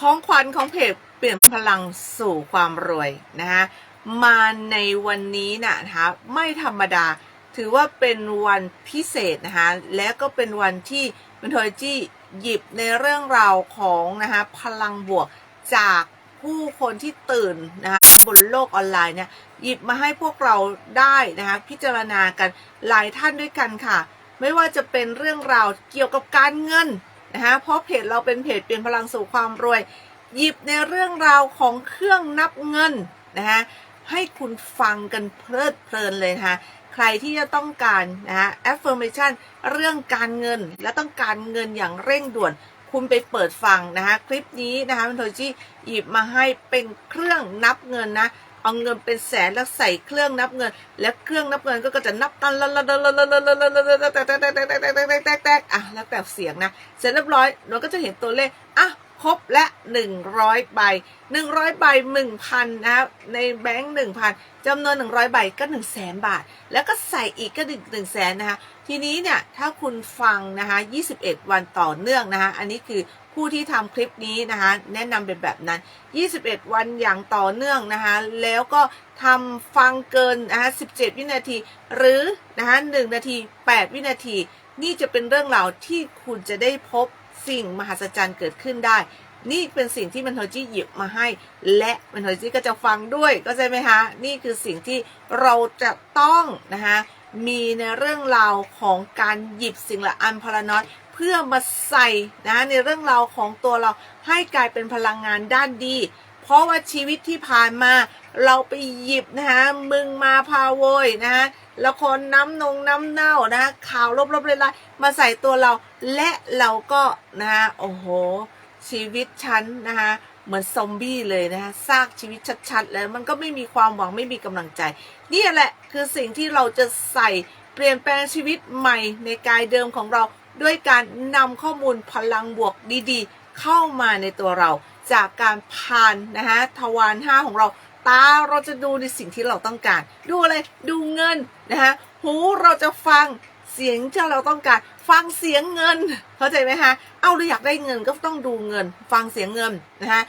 ของขวัญของเพจเปลี่ยนพลังสู่ความรวยนะคะมาในวันนี้นะนะคะไม่ธรรมดา ถือว่าเป็นวันพิเศษนะคะและก็เป็นวันที่มันทยจี้หยิบในเรื่องราวของนะคะพลังบวกจากผู้คนที่ตื่นนะคะบนโลกออนไลน์เนี่ยหยิบมาให้พวกเราได้นะคะพิจารณากันหลายท่านด้วยกันค่ะ ไม่ว่าจะเป็นเรื่องราวเกี่ยวกับการเงิน นะคะเพราะเพจเราเป็นเพจเปลี่ยนพลังสู่ความรวย หยิบในเรื่องราวของเครื่องนับเงินนะคะให้คุณฟังกันเพลิดเพลินเลยนะคะใครที่จะต้องการนะฮะ affirmation เรื่องการเงินและต้องการเงินอย่างเร่งด่วน คุณไปเปิดฟังนะคะคลิปนี้นะคะมันโทจิหยิบมาให้เป็นเครื่องนับเงินนะ เอาเงินเป็นแสนแล้วใส่เครื่องนับเงิน และเครื่องนับเงินก็จะนับตันละละละละละละละละละแตกแตกแตกแตกแตกแตกแตกแตกอะแล้วแต่เสียงนะ เสร็จเรียบร้อยเราก็จะเห็นตัวเลขอะครบและ 100 ใบ 100 ใบ 1,000 นะครับในแบงค์1,000จำนวน 100 ใบก็ 1 0 0 0 0แสนบาท แล้วก็ใส่อีกก็1 1 0 0 0แสนนะคะ ทีนี้เนี่ย ถ้าคุณฟังนะคะ 21 วันต่อเนื่องนะคะ อันนี้คือ ผู้ที่ทำคลิปนี้นะคะแนะนำเป็นแบบนั้น 21 วันอย่างต่อเนื่องนะคะแล้วก็ทำฟังเกินนะคะ17 วินาที หรือนะคะ1นาที 8 วินาที นี่จะเป็นเรื่องราวที่คุณจะได้พบสิ่งมหัศจรรย์เกิดขึ้นได้ นี่เป็นสิ่งที่มันโทจิหยิบมาให้ และมันโทจิก็จะฟังด้วยก็ใช่ไหมคะนี่คือสิ่งที่เราจะต้องนะคะมีในเรื่องราวของการหยิบสิ่งละอันพลน้อย เพื่อมาใส่นะในเรื่องราวของตัวเราให้กลายเป็นพลังงานด้านดี เพราะว่าชีวิตที่ผ่านมาเราไปหยิบนะคะมึงมาพาโวยนะคะละครน้ำนงน้ำเน่านะคะข่าวลบๆเลยๆมาใส่ตัวเรา และเราก็นะคะโอ้โห ชีวิตฉันนะคะเหมือนซอมบี้เลยนะคะซากชีวิตชัดๆ แล้วมันก็ไม่มีความหวังไม่มีกำลังใจ นี่แหละคือสิ่งที่เราจะใส่เปลี่ยนแปลงชีวิตใหม่ในกายเดิมของเรา ด้วยการนำข้อมูลพลังบวกดีๆ เข้ามาในตัวเรา จากการผ่านนะคะทวารห้าของเราตาเราจะดูในสิ่งที่เราต้องการ ดูอะไรดูเงินนะคะหูเราจะฟังเสียงที่เราต้องการ ฟังเสียงเงิน เข้าใจไหมคะเอาเราอยากได้เงินก็ต้องดูเงิน ฟังเสียงเงินนะคะ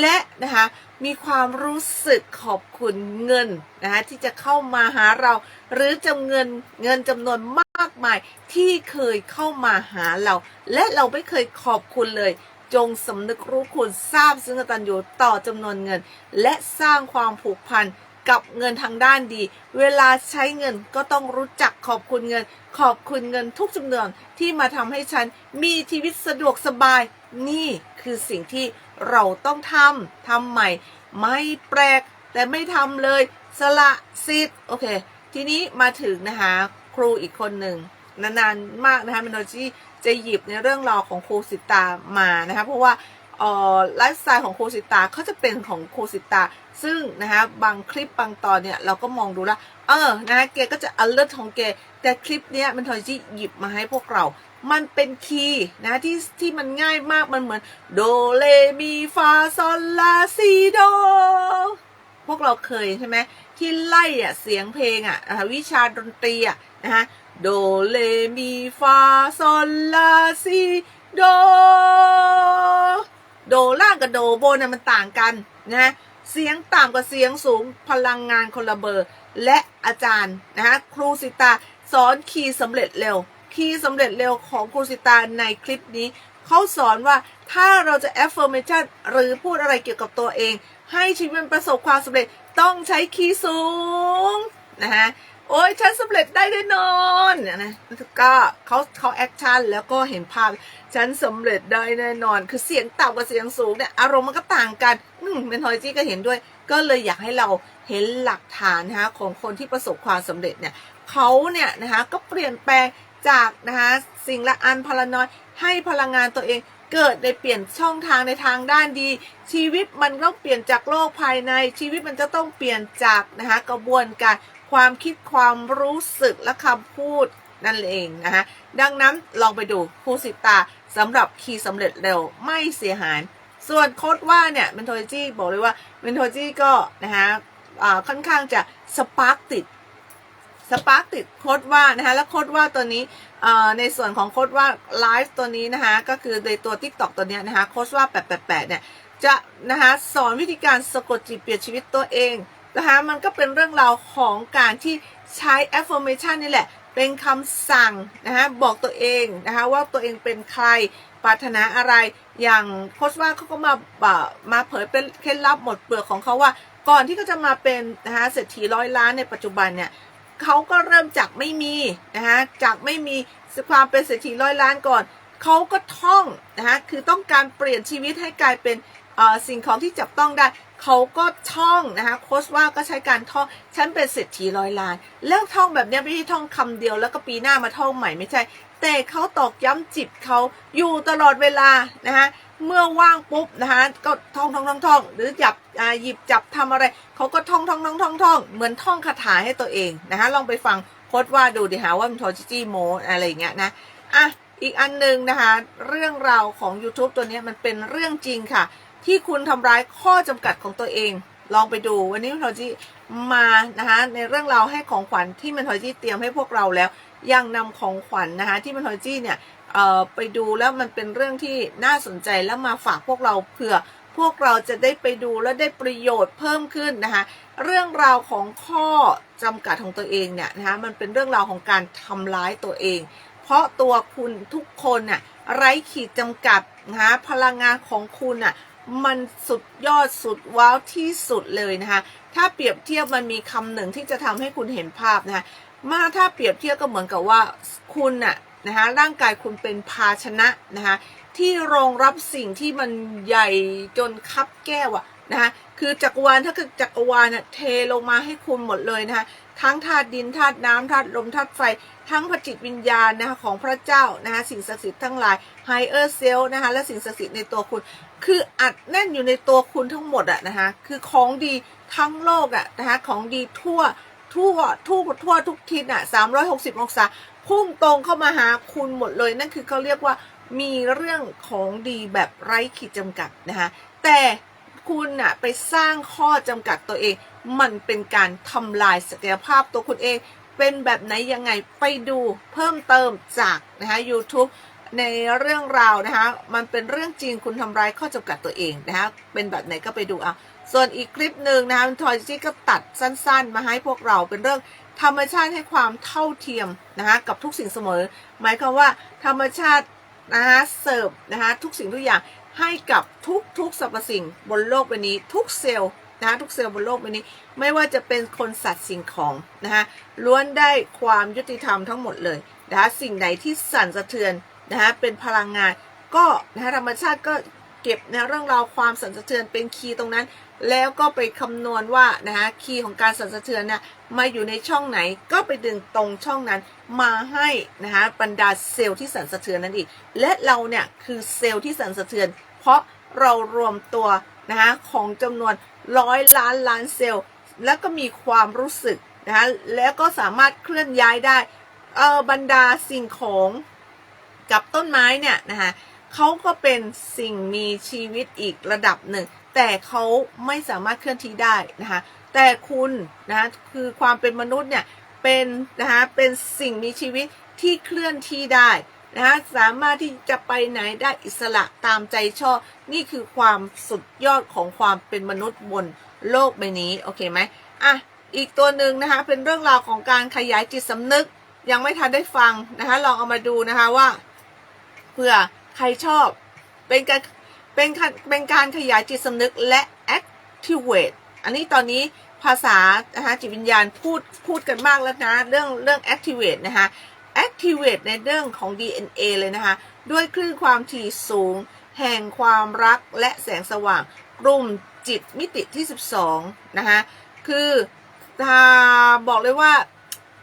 และนะคะมีความรู้สึกขอบคุณเงินนะคะที่จะเข้ามาหาเรา หรือจำเงินเงินจำนวนมาก มายที่เคยเข้ามาหาเรา และเราไม่เคยขอบคุณเลย จงสำนึกรู้คุณทราบซึ่งกตัญญูต่อจำนวนเงิน และสร้างความผูกพันกับเงินทางด้านดี เวลาใช้เงินก็ต้องรู้จักขอบคุณเงิน ขอบคุณเงินทุกจำนวนที่มาทำให้ฉันมีชีวิตสะดวกสบาย นี่คือสิ่งที่เราต้องทำทำใหม่ ไม่แปลกแต่ไม่ทำเลย สละสิทธิ์โอเค ทีนี้มาถึงนะคะ ครูอีกคนหนึ่งนานๆมากนะคะมินโนจิจะหยิบในเรื่องราวของครูสิตามานะคะเพราะว่าออไลฟ์สไตล์ของครูสิตาเขาจะเป็นของครูสิตา ซึ่งนะคะบางคลิปบางตอนเนี่ยเราก็มองดูแล้วเออนะคะแกก็จะ alert ของแกแต่คลิปเนี้ยมันทอยจิหยิบมาให้พวกเรา มันเป็นคีย์นะที่ที่มันง่ายมากมันเหมือนโดเลมีฟาซอลลาซีโดพวกเราเคยใช่ไหมที่ไล่อะเสียงเพลงอะวิชาดนตรีอะ นะคะโดเลมีฟาโซลาซีโด โดล่างกับโดบนนะมันต่างกันนะเสียงต่ำกับเสียงสูงพลังงานคนละเบอร์ และอาจารย์นะคะครูสิตาสอนคีย์สำเร็จเร็ว คีย์สำเร็จเร็วของครูสิตาในคลิปนี้เขาสอนว่าถ้าเราจะ affirmation หรือพูดอะไรเกี่ยวกับตัวเอง ให้ชีวิตประสบความสำเร็จต้องใช้คีย์สูงนะฮะ โอ้ยฉันสำเร็จได้แน่นอนเนี่ยนะก็เขาเขาแอคชั่นแล้วก็เห็นภาพ ฉันสำเร็จได้แน่นอน คือเสียงต่ำกับเสียงสูงเนี่ยอารมณ์มันก็ต่างกันอืมเป็นทอยจี้ก็เห็นด้วย ก็เลยอยากให้เราเห็นหลักฐานนะคะของคนที่ประสบความสำเร็จเนี่ยเขาเนี่ยนะคะก็เปลี่ยนแปลงจากนะคะสิ่งละอันพลน้อยให้พลังงานตัวเองเกิดในเปลี่ยนช่องทางในทางด้านดี ชีวิตมันต้องเปลี่ยนจากโลกภายในชีวิตมันจะต้องเปลี่ยนจากนะคะกระบวนการ ความคิดความรู้สึกและคำพูดนั่นเองนะคะดังนั้นลองไปดูผู้สิตาสำหรับคีย์สำเร็จเร็วไม่เสียหาย ส่วนโค้ดว่าเนี่ยเมนโทจี้บอกเลยว่าเมนโทจี้ก็นะคะค่อนข้างจะสปาร์กติดสปาร์กติดโค้ดว่านะคะแล้วโค้ดว่าตัวนี้ในส่วนของโค้ดว่าไลฟ์ตัวนี้นะคะก็คือในตัว t ิ k t o k ตัวนี้นะคะโค้ดว่า 888 เนี่ยจะนะคะสอนวิธีการสะกดจิตเปลี่ยนชีวิตตัวเอง นะคะ มันก็เป็นเรื่องราวของการที่ใช้ affirmation นี่แหละ เป็นคำสั่งนะคะบอกตัวเองนะคะว่าตัวเองเป็นใครปรารถนาอะไร อย่างโค้ชว่าเขาก็มาบ่มาเผยเป็นเคล็ดลับหมดเปลือกของเขาว่า ก่อนที่เขาจะมาเป็นนะคะเศรษฐีร้อยล้านในปัจจุบันเนี่ยเขาก็เริ่มจากไม่มีนะคะจากไม่มีความเป็นเศรษฐีร้อยล้านก่อนเขาก็ท่องนะคะคือต้องการเปลี่ยนชีวิตให้กลายเป็นสิ่งของที่จับต้องได้ เขาก็ท่องนะคะโค้ชว่าก็ใช้การท่องฉันเป็นเศรษฐีร้อยล้าน แล้วท่องแบบนี้ไม่ใช่ท่องคำเดียวแล้วก็ปีหน้ามาท่องใหม่ไม่ใช่ แต่เขาตอกย้ำจิตเขาอยู่ตลอดเวลานะคะเมื่อว่างปุ๊บนะคะก็ท่องท่องท่องท่องหรือจับอ่าหยิบจับทำอะไรเขาก็ท่องท่องท่องท่องท่องเหมือนท่องคาถาให้ตัวเองนะคะลองไปฟังโค้ดว่าดูดิฮะว่ามันโทจิจิโมอะไรอย่างเงี้ยนะอะอีกอันหนึ่งนะคะ เรื่องราวของ YouTube ตัวนี้มันเป็นเรื่องจริงค่ะ ที่คุณทำร้ายข้อจำกัดของตัวเอง ลองไปดูวันนี้มันโทจิมานะคะในเรื่องราวให้ของขวัญที่มันโทจิเตรียมให้พวกเราแล้ว ยังนำของขวัญนนะคะที่มันโทจิเนี่ยไปดูแล้วมันเป็นเรื่องที่น่าสนใจแล้วมาฝากพวกเราเผื่อพวกเราจะได้ไปดูและได้ประโยชน์เพิ่มขึ้นนะคะเรื่องราวของข้อจำกัดของตัวเองเนี่ยนะคะมันเป็นเรื่องราวของการทำร้ายตัวเอง เพราะตัวคุณทุกคนน่ะไร้ขีดจำกัดนะคะพลังงานของคุณน่ะ มันสุดยอดสุดว้าวที่สุดเลยนะคะ ถ้าเปรียบเทียบมันมีคำหนึ่งที่จะทำให้คุณเห็นภาพนะคะ มาถ้าเปรียบเทียบก็เหมือนกับว่าคุณน่ะนะคะร่างกายคุณเป็นภาชนะนะคะที่รองรับสิ่งที่มันใหญ่จนคับแก้วอะนะคะคือจักรวาลถ้าเกิดจักรวาลน่ะเทลงมาให้คุณหมดเลยนะคะทั้งธาตุดินธาตุน้ำธาตุลมธาตุไฟ ทั้งพระจิตวิญญาณนะคะของพระเจ้านะคะสิ่งศักดิ์สิทธิ์ทั้งหลายไฮเออร์เซลนะคะและสิ่งศักดิ์สิทธิ์ในตัวคุณ คืออัดแน่นอยู่ในตัวคุณทั้งหมดอะนะคะคือของดีทั้งโลกอะนะคะของดีทั่วทั่วทั่วทั่วทุกทิศอะ360องศาพุ่งตรงเข้ามาหาคุณหมดเลย นั่นคือเขาเรียกว่ามีเรื่องของดีแบบไร้ขีดจำกัดนะคะแต่คุณอะไปสร้างข้อจำกัดตัวเอง มันเป็นการทำลายศักยภาพตัวคุณเอง เป็นแบบไหนยังไงไปดูเพิ่มเติมจากนะคะ YouTube ในเรื่องราวนะคะมันเป็นเรื่องจริงคุณทำร้ายข้อจำกัดตัวเองนะคะเป็นแบบไหนก็ไปดูเอาส่วนอีกคลิปหนึ่งนะคะทอยจี้ก็ตัดสั้น ๆ มาให้พวกเราเป็นเรื่องธรรมชาติให้ความเท่าเทียมนะคะกับทุกสิ่งเสมอ หมายความว่าธรรมชาตินะคะเสิร์ฟนะคะทุกสิ่งทุกอย่างให้กับทุกทุกสรรพสิ่งบนโลกใบนี้ทุกเซลล์นะคะทุกเซลล์บนโลกใบนี้ ไม่ว่าจะเป็นคนสัตว์สิ่งของนะคะล้วนได้ความยุติธรรมทั้งหมดเลยนะคะสิ่งไหนที่สั่นสะเทือน นะคะเป็นพลังงาน ก็นะคะธรรมชาติก็เก็บนะเรื่องราวความสั่นสะเทือนเป็นคีย์ตรงนั้น แล้วก็ไปคำนวณว่านะคะคีย์ของการสั่นสะเทือนเนี่ยมาอยู่ในช่องไหนก็ไปดึงตรงช่องนั้นมาให้นะคะบรรดาเซลล์ที่สั่นสะเทือนนั่นเอีกและเราเนี่ยคือเซลล์ที่สั่นสะเทือน เพราะเรารวมตัวนะคะของจำนวนร้อยล้านล้านเซลล์ แล้วก็มีความรู้สึกนะคะแล้วก็สามารถเคลื่อนย้ายได้เออบรรดาสิ่งของ กับต้นไม้เนี่ยนะคะเขาก็เป็นสิ่งมีชีวิตอีกระดับหนึ่ง แต่เขาไม่สามารถเคลื่อนที่ได้นะคะแต่คุณนะคะคือความเป็นมนุษย์เนี่ยเป็นนะคะเป็นสิ่งมีชีวิตที่เคลื่อนที่ได้นะคะสามารถที่จะไปไหนได้อิสระตามใจชอบ นี่คือความสุดยอดของความเป็นมนุษย์บนโลกใบนี้โอเคไหมอะอีกตัวหนึ่งนะคะเป็นเรื่องราวของการขยายจิตสำนึกยังไม่ทันได้ฟังนะคะลองเอามาดูนะคะว่า ผื่อใครชอบ เป็นการเป็นการเป็นการขยายจิตสำนึกและ activate อันนี้ตอนนี้ภาษานะคะจิตวิญญาณพูดพูดกันมากแล้วนะ เรื่องเรื่อง activate นะคะ activate ในเรื่องของ DNA เลยนะคะ ด้วยคลื่นความถี่สูง แห่งความรักและแสงสว่าง กลุ่มจิตมิติที่ 12 นะคะ คือถ้าบอกเลยว่า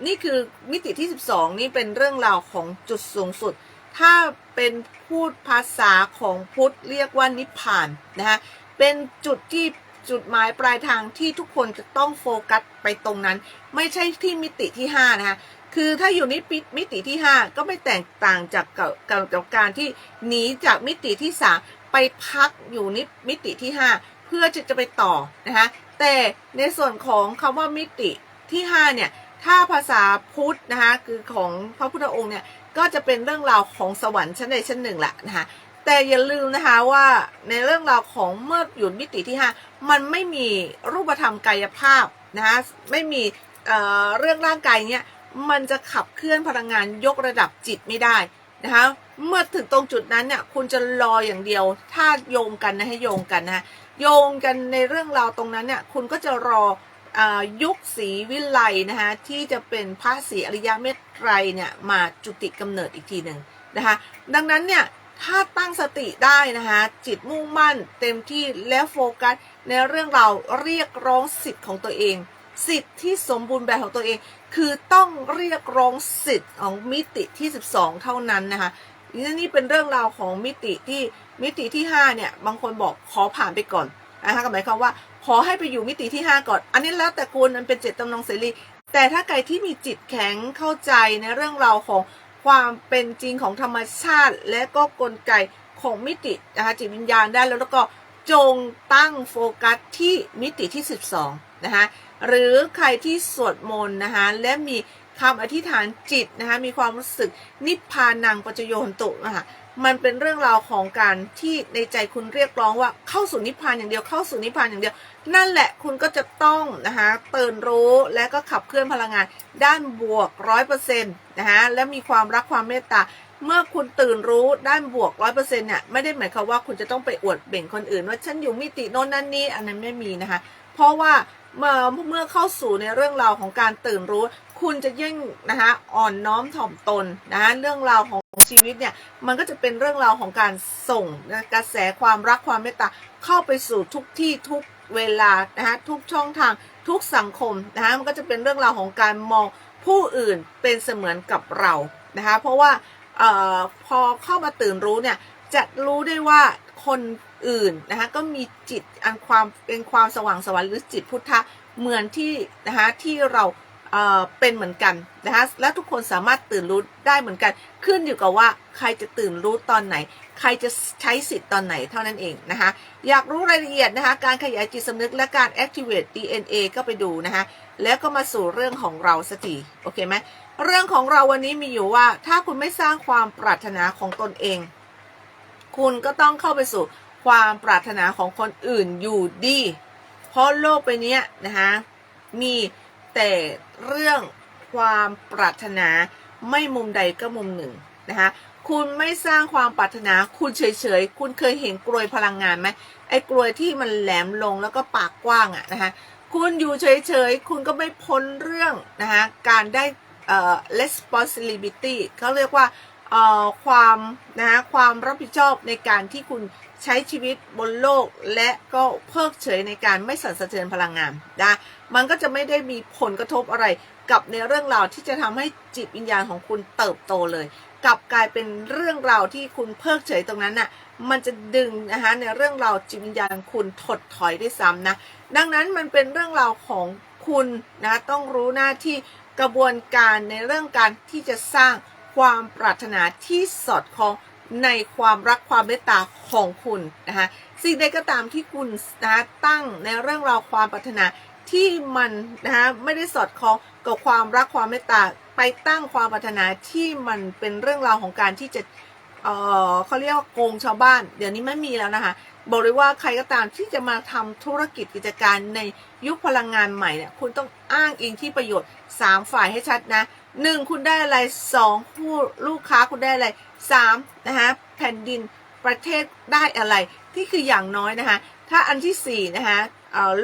นี่คือมิติที่ 12 นี่เป็นเรื่องราวของจุดสูงสุด ถ้า เป็นพูดภาษาของพุทธเรียกว่านิพพานนะคะเป็นจุดที่จุดหมายปลายทางที่ทุกคนจะต้องโฟกัสไปตรงนั้น ไม่ใช่ที่มิติที่5นะคะคือถ้าอยู่ในมิติที่ 5 ก็ไม่แตกต่างจากกับกับกับการที่หนีจากมิติที่ 3 ไปพักอยู่ในมิติที่ 5 เพื่อจะจะไปต่อนะคะแต่ในส่วนของคำว่ามิติที่5เนี่ยถ้าภาษาพุทธนะคะคือของพระพุทธองค์เนี่ย ก็จะเป็นเรื่องราวของสวรรค์ชั้นใดชั้นหนึ่งแหละนะคะแต่อย่าลืมนะคะว่าในเรื่องราวของเมื่ออยู่มิติที่ 5 มันไม่มีรูปธรรมกายภาพนะคะไม่มีเอ่อเรื่องร่างกายเนี้ยมันจะขับเคลื่อนพลังงานยกระดับจิตไม่ได้นะคะเมื่อถึงตรงจุดนั้นเนี่ยคุณจะรออย่างเดียว ถ้าโยงกันนะให้โยงกันนะโยงกันในเรื่องราวตรงนั้นเนี่ยคุณก็จะรอ ยุคศรีวิไลนะคะที่จะเป็นพระศรีอริยเมตไตรเนี่ยมาจุติกำเนิดอีกทีหนึ่งนะคะดังนั้นเนี่ยถ้าตั้งสติได้นะคะจิตมุ่งมั่นเต็มที่และโฟกัสในเรื่องเราเรียกร้องสิทธิ์ของตัวเอง สิทธิ์ที่สมบูรณ์แบบของตัวเอง คือต้องเรียกร้องสิทธิ์ของมิติที่ 12 เท่านั้นนะคะนี่นี่เป็นเรื่องราวของมิติที่มิติที่5เนี่ยบางคนบอกขอผ่านไปก่อนนะคะก็หมายความว่า ขอให้ไปอยู่มิติที่ 5 ก่อน อันนี้แล้วแต่คุณมันเป็นเจตจำนงเสรี แต่ถ้าใครที่มีจิตแข็งเข้าใจในเรื่องราวของความเป็นจริงของธรรมชาติ และก็กลไกของมิตินะคะจิตวิญญาณได้แล้วแล้วก็จงตั้งโฟกัสที่มิติที่ 12 นะคะหรือใครที่สวดมนต์นะคะและมีคำอธิษฐานจิตนะคะมีความรู้สึกนิพพานังปัจโยนตุนะคะ มันเป็นเรื่องราวของการที่ในใจคุณเรียกร้องว่าเข้าสู่นิพพานอย่างเดียวเข้าสู่นิพพานอย่างเดียว นั่นแหละคุณก็จะต้องนะคะตื่นรู้และก็ขับเคลื่อนพลังงาน ด้านบวกร้อยเปอร์เซ็นต์นะคะและมีความรักความเมตตาเมื่อคุณตื่นรู้ด้านบวกร้อยเปอร์เซ็นต์เนี่ยไม่ได้หมายความว่าคุณจะต้องไปอวดเบ่งคนอื่น ว่าฉันอยู่มิติโน่นนั่นนี่อันนั้นไม่มีนะคะ เพราะว่าเมื่อเมื่อเข้าสู่ในเรื่องราวของการตื่นรู้ คุณจะยิ่งนะคะอ่อนน้อมถ่อมตนนะคะเรื่องราวของ ชีวิตเนี่ยมันก็จะเป็นเรื่องราวของการส่งนะกระแสความรักความเมตตาเข้าไปสู่ทุกที่ทุกเวลานะคะทุกช่องทางทุกสังคมนะคะมันก็จะเป็นเรื่องราวของการมองผู้อื่นเป็นเสมือนกับเรานะคะเพราะว่าออพอเข้ามาตื่นรู้เนี่ยจะรู้ได้ว่าคนอื่นนะคะก็มีจิตอันความเป็นความสว่างสวรรค์หรือจิตพุทธะเหมือนที่นะคะที่เรา เอ่อเป็นเหมือนกันนะคะและทุกคนสามารถตื่นรู้ได้เหมือนกัน ขึ้นอยู่กับว่าใครจะตื่นรู้ตอนไหน ใครจะใช้สิทธิ์ตอนไหนเท่านั้นเองนะคะอยากรู้รายละเอียดนะคะการขยายจิตสำนึกและการ activate DNA ก็ไปดูนะคะแล้วก็มาสู่เรื่องของเราสักทีโอเคไหมเรื่องของเราวันนี้มีอยู่ว่า ถ้าคุณไม่สร้างความปรารถนาของตนเอง คุณก็ต้องเข้าไปสู่ความปรารถนาของคนอื่นอยู่ดี เพราะโลกไปเนี้ยนะคะมี แต่เรื่องความปรารถนาไม่มุมใดก็มุมหนึ่งนะคะคุณไม่สร้างความปรารถนาคุณเฉยๆ คุณเคยเห็นกลวยพลังงานไหมไอ้กลวยที่มันแหลมลงแล้วก็ปากกว้างอะนะคะคุณอยู่เฉยๆ คุณก็ไม่พ้นเรื่องนะคะการได้เอ่อ responsibility เขาเรียกว่าเอ่อความนะคะความรับผิดชอบในการที่คุณ ใช้ชีวิตบนโลกและก็เพิกเฉยในการไม่สั่นสะเทือนพลังงานนะมันก็จะไม่ได้มีผลกระทบอะไรกับในเรื่องราวที่จะทำให้จิตวิญญาณของคุณเติบโตเลยกลับกลายเป็นเรื่องราวที่คุณเพิกเฉยตรงนั้นน่ะมันจะดึงนะคะในเรื่องราวจิตวิญญาณคุณถดถอยด้วยซ้ำนะดังนั้นมันเป็นเรื่องราวของคุณนะต้องรู้หน้าที่กระบวนการในเรื่องการที่จะสร้างความปรารถนาที่สอดคล้อง ในความรักความเมตตาของคุณนะคะสิ่งใดก็ตามที่คุณนะตั้งในเรื่องราวความปรารถนาที่มันนะคะไม่ได้สอดคล้องกับความรักความเมตตาไปตั้งความปรารถนาที่มันเป็นเรื่องราวของการที่จะเออเขาเรียกว่าโกงชาวบ้าน เดี๋ยวนี้ไม่มีแล้วนะคะบอกเลยว่าใครก็ตามที่จะมาทำธุรกิจกิจการในยุคพลังงานใหม่เนี่ยคุณต้องอ้างอิงที่ประโยชน์ 3 ฝ่ายให้ชัดนะ 1. คุณได้อะไร 2. ผู้ลูกค้าคุณได้อะไร 3. นะคะแผ่นดินประเทศได้อะไรที่คืออย่างน้อยนะคะถ้าอันที่4นะคะ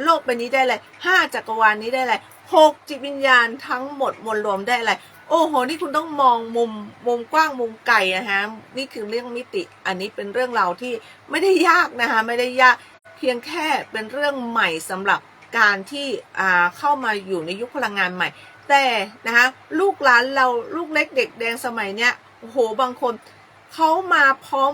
โลกใบนี้ได้อะไร5จักรวาลนี้ได้อะไร6จิตวิญญาณทั้งหมดมวลรวมได้อะไรโอ้โห นี่คุณต้องมองมุมมุมกว้างมุมไกลนะคะนี่คือเรื่องมิติ อันนี้เป็นเรื่องเราที่ไม่ได้ยากนะคะไม่ได้ยากเพียงแค่เป็นเรื่องใหม่สำหรับการที่เข้ามาอยู่ในยุคพลังงานใหม่ แต่นะคะลูกหลานเราลูกเล็กเด็กแดงสมัยเนี้ย โอ้โหบางคนเขามาพร้อม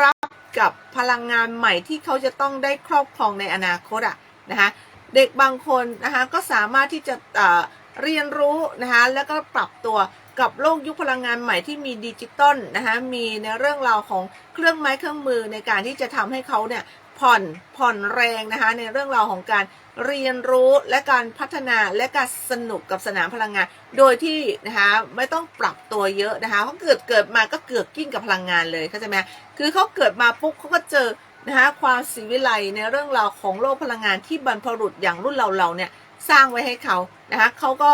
รับกับพลังงานใหม่ที่เขาจะต้องได้ครอบครองในอนาคตอะนะคะเด็กบางคนนะคะก็สามารถที่จะเอ่อเรียนรู้นะคะแล้วก็ปรับตัวกับโลกยุคพลังงานใหม่ที่มีดิจิตอลนะคะมีในเรื่องราวของเครื่องไม้เครื่องมือในการที่จะทำให้เขาเนี่ย ผ่อนผ่อนแรงนะคะในเรื่องราวของการเรียนรู้และการพัฒนาและการสนุกกับสนามพลังงาน โดยที่นะคะไม่ต้องปรับตัวเยอะนะคะเขาเกิดเกิดมาก็เกือกกิ้งกับพลังงานเลยเข้าใจไหมคือเขาเกิดมาปุ๊บเขาก็เจอนะคะความสีวิไลในเรื่องราวของโลกพลังงานที่บรรพบุรุษอย่างรุ่นเราเราเนี่ยสร้างไว้ให้เขานะคะเขาก็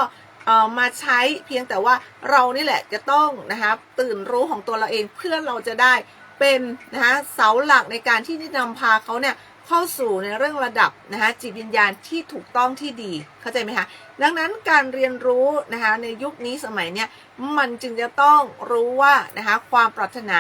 เอ่อมาใช้เพียงแต่ว่าเรานี่แหละจะต้องนะคะตื่นรู้ของตัวเราเองเพื่อเราจะได้ เป็นนะคะเสาหลักในการที่จะนำพาเขาเนี่ยเข้าสู่ในเรื่องระดับนะคะจิตวิญญาณที่ถูกต้องที่ดีเข้าใจไหมคะดังนั้นการเรียนรู้นะคะในยุคนี้สมัยเนี้ยมันจึงจะต้องรู้ว่านะคะความปรารถนา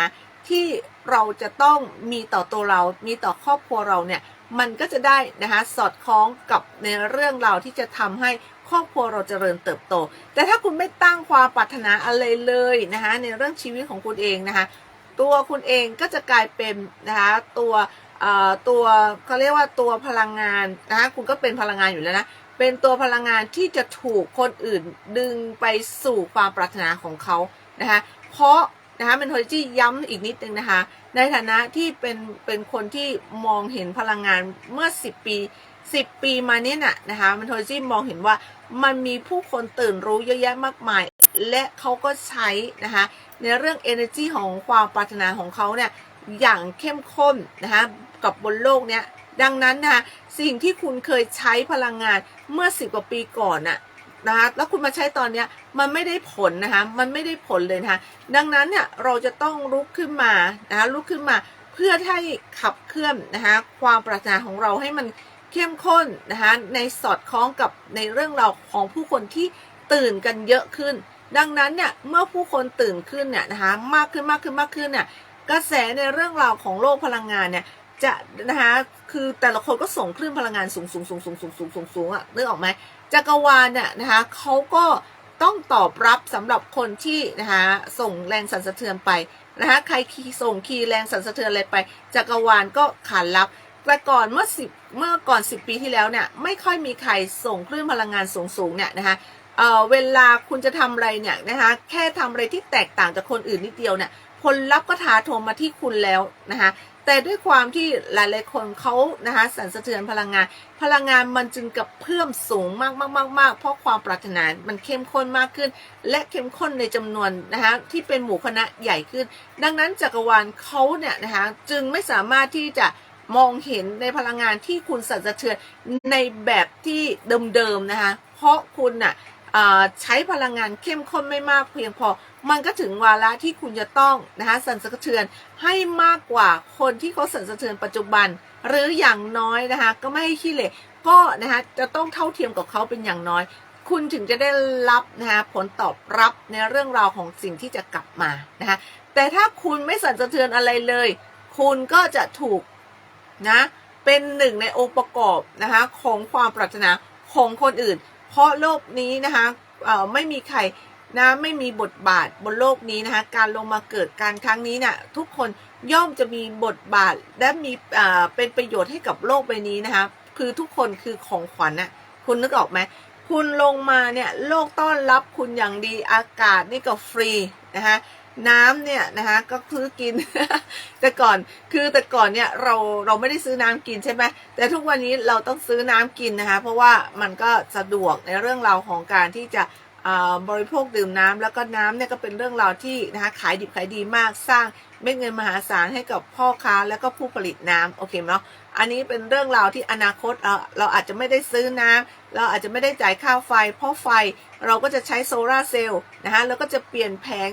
ที่เราจะต้องมีต่อตัวเรา มีต่อครอบครัวเราเนี่ยมันก็จะได้นะคะสอดคล้องกับในเรื่องราวที่จะทำให้ครอบครัวเราเจริญเติบโต แต่ถ้าคุณไม่ตั้งความปรารถนาอะไรเลยนะคะในเรื่องชีวิตของคุณเองนะคะ ตัวคุณเองก็จะกลายเป็นนะคะตัวเอ่อตัวเขาเรียกว่าตัวพลังงานนะคะคุณก็เป็นพลังงานอยู่แล้วนะเป็นตัวพลังงานที่จะถูกคนอื่นดึงไปสู่ความปรารถนาของเขานะคะเพราะนะคะเป็นโทจิย้ำอีกนิดนึงนะคะในฐานะที่เป็นเป็นคนที่มองเห็นพลังงานเมื่อ 10 ปี 10 ปีมาเนี้น่ะนะคะมันโทจิมองเห็นว่ามันมีผู้คนตื่นรู้เยอะแยะมากมาย และเขาก็ใช้นะคะในเรื่อง energy ของความปรารถนาของเขาเนี่ยอย่างเข้มข้นนะคะกับบนโลกเนี้ยดังนั้นนะคะสิ่งที่คุณเคยใช้พลังงานเมื่อ10กว่าปีก่อนน่ะนะคะแล้วคุณมาใช้ตอนเนี้ยมันไม่ได้ผลนะคะมันไม่ได้ผลเลยนะคะดังนั้นเนี่ยเราจะต้องลุกขึ้นมานะคะลุกขึ้นมาเพื่อให้ขับเคลื่อนนะคะความปรารถนาของเราให้มัน เข้มข้นนะคะในสอดคล้องกับในเรื่องราวของผู้คนที่ตื่นกันเยอะขึ้น ดังนั้นเนี่ยเมื่อผู้คนตื่นขึ้นเนี่ยนะคะมากขึ้นมากขึ้นมากขึ้นเนี่ยกระแสในเรื่องราวของโลกพลังงานเนี่ยจะนะคะคือแต่ละคนก็ส่งคลื่นพลังงานสูงสูงสูงสูงสูงสูงสูงสูงอะนึกออกไหมจักรวาลเนี่ยนะคะเขาก็ต้องตอบรับสำหรับคนที่นะคะส่งแรงสั่นสะเทือนไปนะคะใครส่งคีย์แรงสั่นสะเทือนอะไรไปจักรวาลก็ขานรับ แต่ก่อนเมื่อสิบเมื่อก่อน10ปีที่แล้วเนี่ยไม่ค่อยมีใครส่งคลื่นพลังงานสูงๆเนี่ยนะคะเออเวลาคุณจะทำอะไรเนี่ยนะคะแค่ทำอะไรที่แตกต่างจากคนอื่นนิดเดียวเนี่ยผลลัพธ์ก็ถาโถมมาที่คุณแล้วนะคะแต่ด้วยความที่หลายๆคนเขานะคะสั่นสะเทือนพลังงาน พลังงานมันจึงกับเพิ่มสูงมากมากมากมากเพราะความปรารถนา มันเข้มข้นมากขึ้น และเข้มข้นในจำนวนนะคะที่เป็นหมู่คณะใหญ่ขึ้น ดังนั้นจักรวาลเขาเนี่ยนะคะจึงไม่สามารถที่จะ มองเห็นในพลังงานที่คุณสั่นสะเทือนในแบบที่เดิมๆนะคะ เพราะคุณน่ะใช้พลังงานเข้มข้นไม่มากเพียงพอ มันก็ถึงวาระที่คุณจะต้องนะคะสั่นสะเทือนให้มากกว่าคนที่เขาสั่นสะเทือนปัจจุบัน หรืออย่างน้อยนะคะก็ไม่ให้ขี้เหร่ก็นะคะจะต้องเท่าเทียมกับเขาเป็นอย่างน้อย คุณถึงจะได้รับนะคะผลตอบรับในเรื่องราวของสิ่งที่จะกลับมานะคะแต่ถ้าคุณไม่สั่นสะเทือนอะไรเลย คุณก็จะถูก นะเป็นหนึ่งในองค์ประกอบนะคะของความปรารถนาของคนอื่น เพราะโลกนี้นะคะเอ่อไม่มีใครนะไม่มีบทบาทบนโลกนี้นะคะการลงมาเกิดการครั้งนี้เนี่ยทุกคนย่อมจะมีบทบาทและมีอ่าเป็นประโยชน์ให้กับโลกใบนี้นะคะคือทุกคนคือของขวัญน่ะคุณนึกออกไหมคุณลงมาเนี่ยโลกต้อนรับคุณอย่างดีอากาศนี่ก็ฟรีนะคะ น้ำเนี่ยนะคะก็คือกิน แต่ก่อนคือแต่ก่อนเนี่ยเราเราไม่ได้ซื้อน้ำกินใช่ไหมแต่ทุกวันนี้เราต้องซื้อน้ำกินนะคะเพราะว่ามันก็สะดวกในเรื่องราวของการที่จะบริโภคดื่มน้ำแล้วก็น้ำเนี่ยก็เป็นเรื่องราวที่นะคะขายดิบขายดีมากสร้างเม็ดเงินมหาศาลให้กับพ่อค้าแล้วก็ผู้ผลิตน้ำโอเคไหมเนาะอันนี้เป็นเรื่องราวที่อนาคตเราเราอาจจะไม่ได้ซื้อน้ำเราอาจจะไม่ได้จ่ายค่าไฟ เพราะไฟเราก็จะใช้โซลาร์เซลล์นะคะแล้วก็จะเปลี่ยนแผง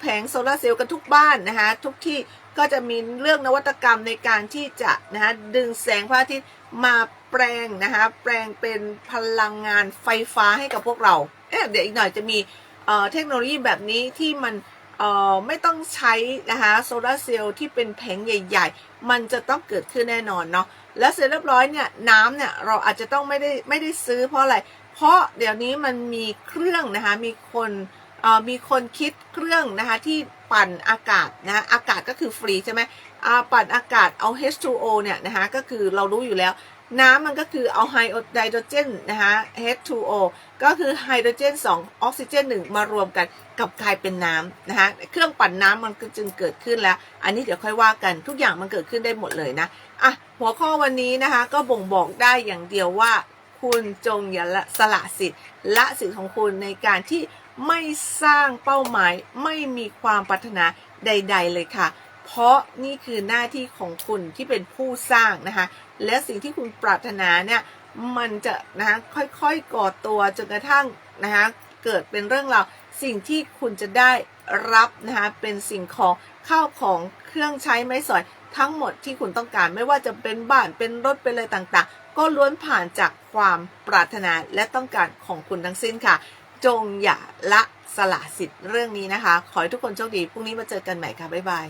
แผงโซลาเซลล์กันทุกบ้านนะคะทุกที่ก็จะมีเรื่องนวัตกรรมในการที่จะนะคะดึงแสงพระอาทิตย์มาแปลงนะคะแปลงเป็นพลังงานไฟฟ้าให้กับพวกเราเอ๊ะเดี๋ยวอีกหน่อยจะมีเทคโนโลยีแบบนี้ที่มันไม่ต้องใช้นะคะโซลาเซลล์ที่เป็นแผงใหญ่ ๆ มันจะต้องเกิดขึ้นแน่นอนเนาะแล้วเสร็จเรียบร้อยเนี่ยน้ำเนี่ยเราอาจจะต้องไม่ได้ไม่ได้ซื้อเพราะอะไร เพราะเดี๋ยวนี้มันมีเครื่องนะคะมีคน มีคนคิดเครื่องนะคะที่ปั่นอากาศนะอากาศก็คือฟรีใช่ไหมปั่นอากาศเอา H2O เนี่ยนะคะก็คือเรารู้อยู่แล้ว น้ำมันก็คือเอาไฮไดโดรเจนนะคะ H2O ก็คือไฮโดรเจน2ออกซิเจน1มารวมกันกับกลายเป็นน้ำนะคะเครื่องปั่นน้ำมันก็จึงเกิดขึ้นแล้ว อันนี้เดี๋ยวค่อยว่ากันทุกอย่างมันเกิดขึ้นได้หมดเลยนะอะหัวข้อวันนี้นะคะก็บ่งบอกได้อย่างเดียวว่า คุณจงอย่าละสละสิทธิ์ละสิทธิ์ของคุณในการที่ไม่สร้างเป้าหมายไม่มีความปรารถนาใด ๆ เลยค่ะ เพราะนี่คือหน้าที่ของคุณที่เป็นผู้สร้างนะคะ และสิ่งที่คุณปรารถนาเนี่ยมันจะนะคะค่อยๆก่อตัวจนกระทั่งนะคะเกิดเป็นเรื่องราวสิ่งที่คุณจะได้รับนะคะเป็นสิ่งของข้าวของเครื่องใช้ไม้สอยทั้งหมดที่คุณต้องการไม่ว่าจะเป็นบ้านเป็นรถเป็นอะไรต่างๆ ก็ล้วนผ่านจากความปรารถนาและต้องการของคุณทั้งสิ้นค่ะ จงอย่าละสละสิทธิ์เรื่องนี้นะคะ ขอให้ทุกคนโชคดี พรุ่งนี้มาเจอกันใหม่ค่ะ บ๊ายบาย